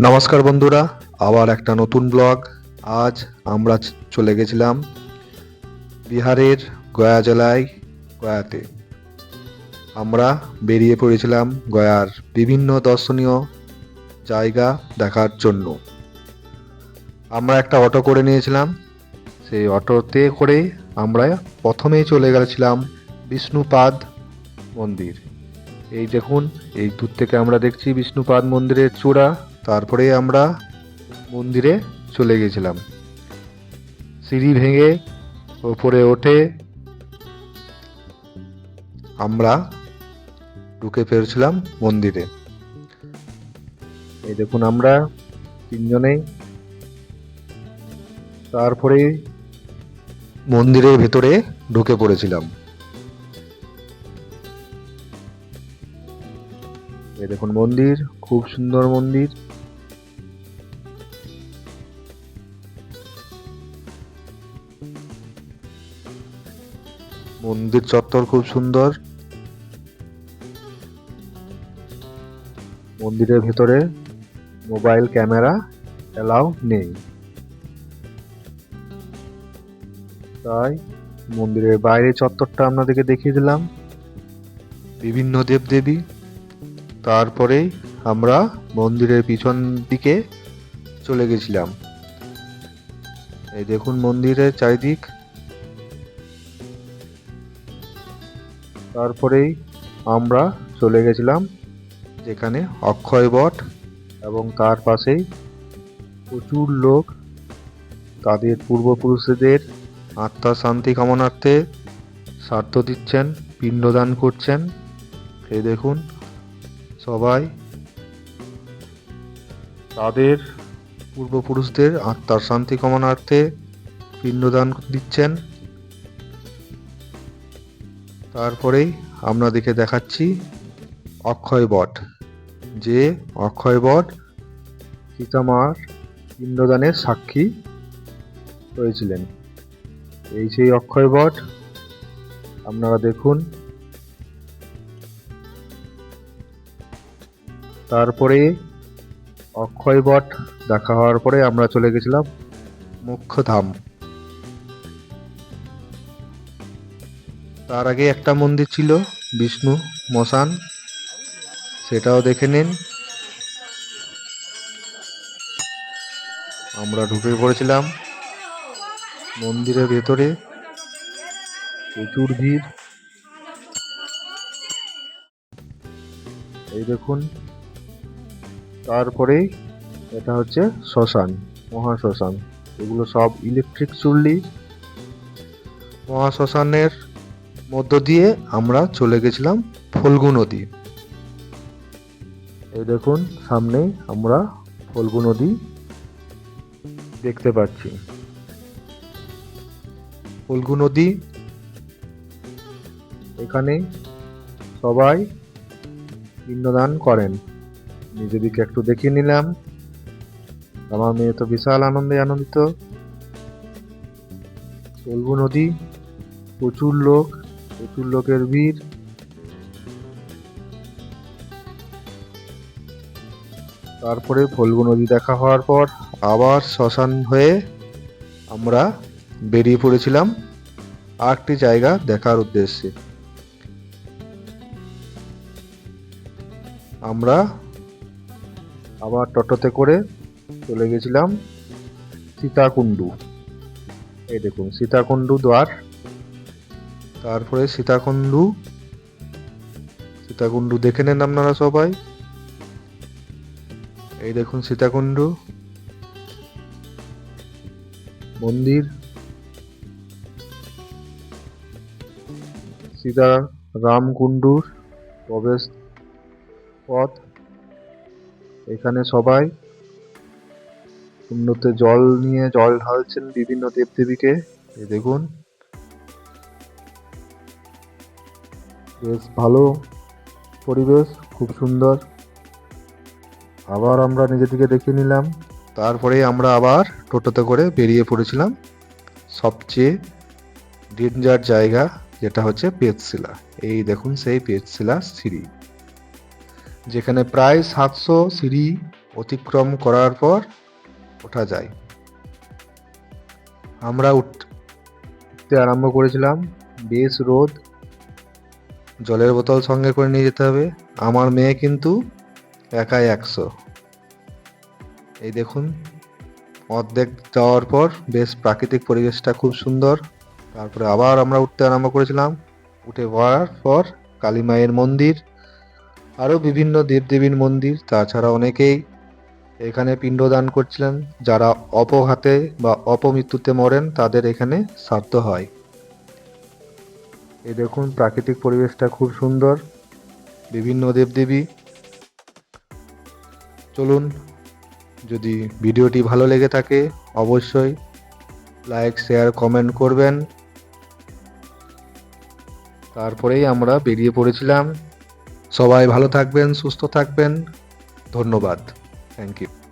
নমস্কার বন্ধুরা, আবার একটা নতুন ব্লগ। আজ আমরা চলে গেছিলাম বিহারের গয়া জেলায়, গয়াতে। আমরা বেরিয়ে পড়েছিলাম গয়ার বিভিন্ন দর্শনীয় জায়গা দেখার জন্য। আমরা একটা অটো করে নিয়েছিলাম। সেই অটোতে করে আমরা প্রথমেই চলে গেছিলাম বিষ্ণুপাদ মন্দির। এই দেখুন, এই দূর থেকে আমরা দেখছি বিষ্ণুপাদ মন্দিরের চূড়া। তারপরে আমরা মন্দিরে চলে গেছিলাম। সিঁড়ি ভেঙে ওপরে ওঠে আমরা ঢুকে ফেরছিলাম মন্দিরে। এই দেখুন আমরা তিনজনেই তারপরে মন্দিরের ভেতরে ঢুকে পড়েছিলাম। এই দেখুন মন্দির, খুব সুন্দর মন্দির। মন্দির চত্বর খুব সুন্দর। মন্দিরের ভেতরে মোবাইল ক্যামেরা অ্যালাউ নেই। তাই মন্দিরের বাইরে চত্বরটা আপনাদেরকে দেখিয়ে দিলাম। বিভিন্ন দেবদেবী। তারপরেই আমরা মন্দিরের পিছন দিকে চলে গেছিলাম। এই দেখুন মন্দিরের চারিদিক। তারপরেই আমরা চলে গেছিলাম, যেখানে অক্ষয় বট এবং তার পাশেই প্রচুর লোক, তাদের পূর্বপুরুষদের আত্মার শান্তি কামনার্থে স্বার্থ দিচ্ছেন, পিণ্ডদান করছেন। সে দেখুন, সবাই তাদের পূর্বপুরুষদের আত্মার শান্তি কামনার্থে পিণ্ডদান দিচ্ছেন। তারপরেই দেখে দেখাচ্ছি অক্ষয় বট। যে অক্ষয় বট সীতামার পিণ্ডদানের সাক্ষী হয়েছিলেন। এই সেই অক্ষয় বট, আপনারা দেখুন। তারপরে অক্ষয় বট দেখা হওয়ার পরে আমরা চলে গেছিলাম মুখ্য তার আগে একটা মন্দির ছিল, বিষ্ণু, মশান। সেটাও দেখে নিন। আমরা ঢুকে পড়েছিলাম মন্দিরের ভেতরে। প্রচুর ভিড়। এই দেখুন, তারপরেই এটা হচ্ছে শ্মশান মহাশ্মশান এগুলো সব ইলেকট্রিক চুল্লি। মহাশ্মশানের মধ্য দিয়ে আমরা চলে গেছিলাম ফল্গু নদী। এই দেখুন সামনে আমরা ফল্গু নদী দেখতে পাচ্ছি। ফল্গু নদী, এখানে সবাই পিণ্ডদান করেন। নিজেদিকে একটু দেখিয়ে নিলাম। আমার মেয়ে তো বিশাল আনন্দে আনন্দিত। ফল্গু নদী, প্রচুর লোক। প্রচুর লোকের ভিড় তারপরে ফল্গু নদী দেখা হওয়ার পর আবার শ্মশান হয়ে আমরা বেরিয়ে পড়েছিলাম আরেকটি জায়গা দেখার উদ্দেশ্যে। আমরা আবার টোটোতে করে চলে গেছিলাম সীতাকুণ্ডু। এই দেখুন, সীতাকুণ্ডু দ্বার তারপরে সীতাকুণ্ডু। সীতাকুণ্ডু দেখে নেন আপনারা সবাই। এই দেখুন সীতাকুণ্ডু। মন্দির। সীতা রামকুণ্ডুর প্রবেশ পথ। এখানে সবাই কুণ্ডতে জল নিয়ে জল ঢালছেন বিভিন্ন দেবদেবীকে। এই দেখুন। বেশ ভালো পরিবেশ, খুব সুন্দর। আবার আমরা নিজে থেকে দেখে নিলাম। তারপরে আমরা আবার টোটোতে করে বেরিয়ে পড়েছিলাম। সবচেয়ে ডেঞ্জার জায়গা যেটা হচ্ছে পেতশিলা এই দেখুন, সেই পেতশিলা সিঁড়ি। যেখানে প্রায় সাতশো সিঁড়ি অতিক্রম করার পর ওঠা যায়। আমরা উঠ- উঠতে আরম্ভ করেছিলাম। বেশ রোদ জলের বোতল সঙ্গে করে নিয়ে যেতে হবে। আমার মেয়ে কিন্তু একাই একশো। এই দেখুন, অর্ধেক যাওয়ার পর বেশ প্রাকৃতিক পরিবেশটা খুব সুন্দর। তারপরে আবার আমরা উঠতে আরম্ভ করেছিলাম। উঠে পড়ার পর কালী মায়ের মন্দির আরও বিভিন্ন দেবদেবীর মন্দির, তাছাড়া অনেকেই এখানে পিণ্ডদান করছিলেন। যারা অপঘাতে বা অপমৃত্যুতে মরেন, তাদের এখানে শ্রাদ্ধ হয়। এই দেখুন, প্রাকৃতিক পরিবেশটা খুব সুন্দর। বিভিন্ন দেবদেবী। চলুন, যদি ভিডিওটি ভালো লেগে থাকে, অবশ্যই লাইক, শেয়ার, কমেন্ট করবেন। তারপরেই আমরা বেরিয়ে পড়েছিলাম। সবাই ভালো থাকবেন, সুস্থ থাকবেন। ধন্যবাদ। Thank you.